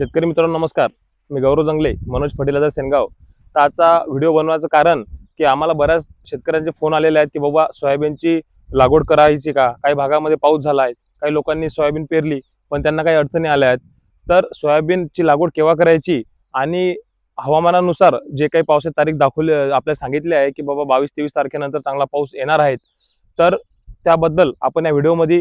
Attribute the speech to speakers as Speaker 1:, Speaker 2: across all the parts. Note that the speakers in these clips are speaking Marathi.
Speaker 1: शेतकरी मित्रांनो नमस्कार. मी गौरव जंगले मनोज फर्टिलायझर सेनगाव. तर आजचा व्हिडिओ बनवायचं कारण की आम्हाला बऱ्याच शेतकऱ्यांचे फोन आलेले आहेत की बाबा सोयाबीनची लागवड करायची का? काही भागामध्ये पाऊस झाला आहे काही लोकांनी सोयाबीन पेरली पण त्यांना काही अडचणी आल्या आहेत. तर सोयाबीनची लागवड केव्हा करायची आणि हवामानानुसार जे काही पावसाची तारीख दाखवली आपल्याला सांगितले आहे की बाबा बावीस तेवीस तारखेनंतर चांगला पाऊस येणार आहे. तर त्याबद्दल आपण या व्हिडिओमध्ये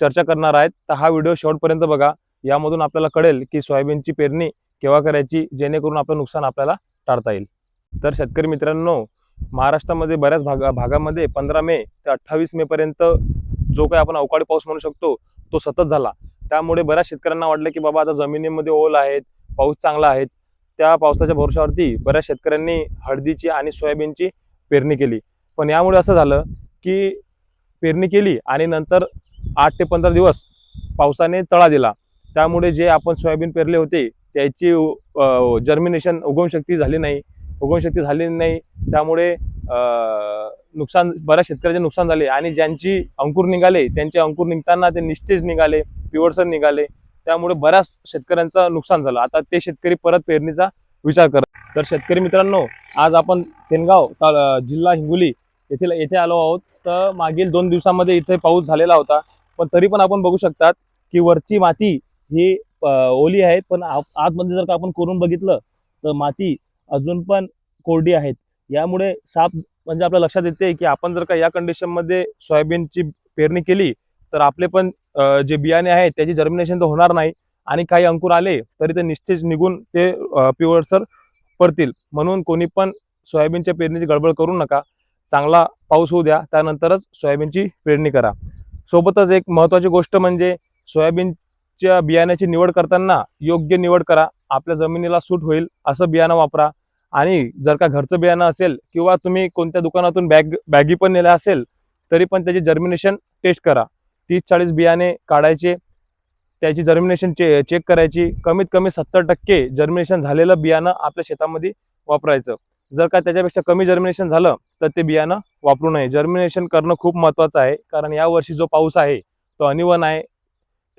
Speaker 1: चर्चा करणार आहेत. तर हा व्हिडिओ शेवटपर्यंत बघा. यामधून आपल्याला कळेल की सोयाबीनची पेरणी केव्हा करायची जेणेकरून आपलं नुकसान आपल्याला टाळता येईल. तर शेतकरी मित्रांनो महाराष्ट्रामध्ये बऱ्याच भागा भागामध्ये पंधरा मे ते अठ्ठावीस मे पर्यंत जो काही आपण अवकाळी पाऊस म्हणू शकतो तो सतत झाला. त्यामुळे बऱ्याच शेतकऱ्यांना वाटलं की बाबा आता जमिनीमध्ये ओल आहेत पाऊस चांगला आहे त्या पावसाच्या भरोशावरती बऱ्याच शेतकऱ्यांनी हळदीची आणि सोयाबीनची पेरणी केली. पण यामुळे असं झालं की पेरणी केली आणि नंतर आठ ते पंधरा दिवस पावसाने तळा दिला. त्यामुळे जे आपण सोयाबीन पेरले होते त्याची जर्मिनेशन उगवणशक्ती झाली नाही. उगवणशक्ती झाली नाही. त्यामुळे नुकसान बऱ्याच शेतकऱ्याचे नुकसान झाले आणि ज्यांची अंकुर निघाले त्यांचे अंकुर निघताना ते निस्तेज निघाले पिवळसर निघाले. त्यामुळे बऱ्याच शेतकऱ्यांचं नुकसान झालं. आता ते शेतकरी परत पेरणीचा विचार करत तर शेतकरी मित्रांनो आज आपण सेनगाव जिल्हा हिंगोली येथील येथे आलो आहोत. तर मागील दोन दिवसामध्ये इथे पाऊस झालेला होता. पण तरी पण आपण बघू शकतात की वरची माती ही ओली आहेत. पण आतमध्ये जर का आपण करून बघितलं तर माती अजून पण कोरडी आहेत. यामुळे साप म्हणजे आपल्या लक्षात येते की आपण जर का या कंडिशनमध्ये सोयाबीनची पेरणी केली तर आपले पण जे बियाणे आहेत त्याची जर्मिनेशन तर होणार नाही आणि काही अंकुर आले तरी ते निश्चित निघून ते पिवळसर पडतील. म्हणून कोणी पण सोयाबीनच्या पेरणीची गडबड करू नका. चांगला पाऊस होऊ द्या. त्यानंतरच सोयाबीनची पेरणी करा. सोबतच एक महत्त्वाची गोष्ट म्हणजे सोयाबीन सोयाबीनच्या बियाण्याची निवड करताना योग्य निवड करा. आपल्या जमिनीला सूट होईल असं बियाणं वापरा. आणि जर का घरचं बियाणं असेल किंवा तुम्ही कोणत्या दुकानातून बॅग बॅगी पण नेल्या असेल तरी पण त्याची जर्मिनेशन टेस्ट करा. तीस चाळीस बियाणे काढायचे. त्याची जर्मिनेशन चे चेक करायची. कमीत कमी सत्तर टक्के जर्मिनेशन झालेलं बियाणं आपल्या शेतामध्ये वापरायचं. जर का त्याच्यापेक्षा कमी जर्मिनेशन झालं तर ते बियाणं वापरू नये. जर्मिनेशन करणं खूप महत्त्वाचं आहे. कारण यावर्षी जो पाऊस आहे तो अनिवन आहे.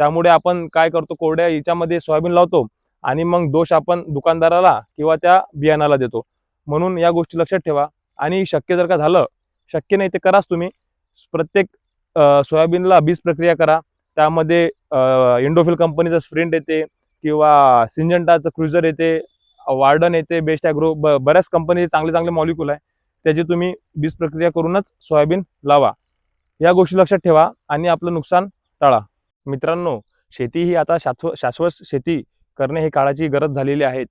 Speaker 1: त्यामुळे आपण काय करतो कोरड्या याच्यामध्ये सोयाबीन लावतो आणि मग दोष आपण दुकानदाराला किंवा त्या बियाणाला देतो. म्हणून या गोष्टी लक्षात ठेवा. आणि शक्य जर का झालं शक्य नाही ते कराच तुम्ही. प्रत्येक सोयाबीनला बीज प्रक्रिया करा. त्यामध्ये इंडोफिल कंपनीचं स्प्रिंट येते किंवा सिंजंटाचं क्रुझर येते वार्डन येते बेस्ट ॲग्रो ब बऱ्याच कंपनीचे चांगले चांगले मॉलिक्यूल आहे. त्याची तुम्ही बीज प्रक्रिया करूनच सोयाबीन लावा. या गोष्टी लक्षात ठेवा आणि आपलं नुकसान टाळा. मित्रांनो शेती ही आता शाश्व शाश्वत शेती करणे ही काळाची गरज झालेली आहे.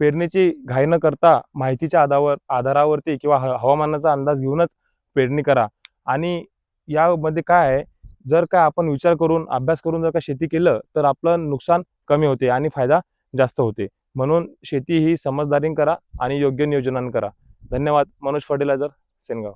Speaker 1: पेरणीची घाई न करता माहितीच्या आधावर आधारावरती किंवा ह हवामानाचा अंदाज घेऊनच पेरणी करा. आणि यामध्ये काय आहे जर का आपण विचार करून अभ्यास करून जर का शेती केलं तर आपलं नुकसान कमी होते आणि फायदा जास्त होते. म्हणून शेती ही समजदारीन करा आणि योग्य नियोजनान करा. धन्यवाद. मनोज फर्टिलायझर सेनगाव.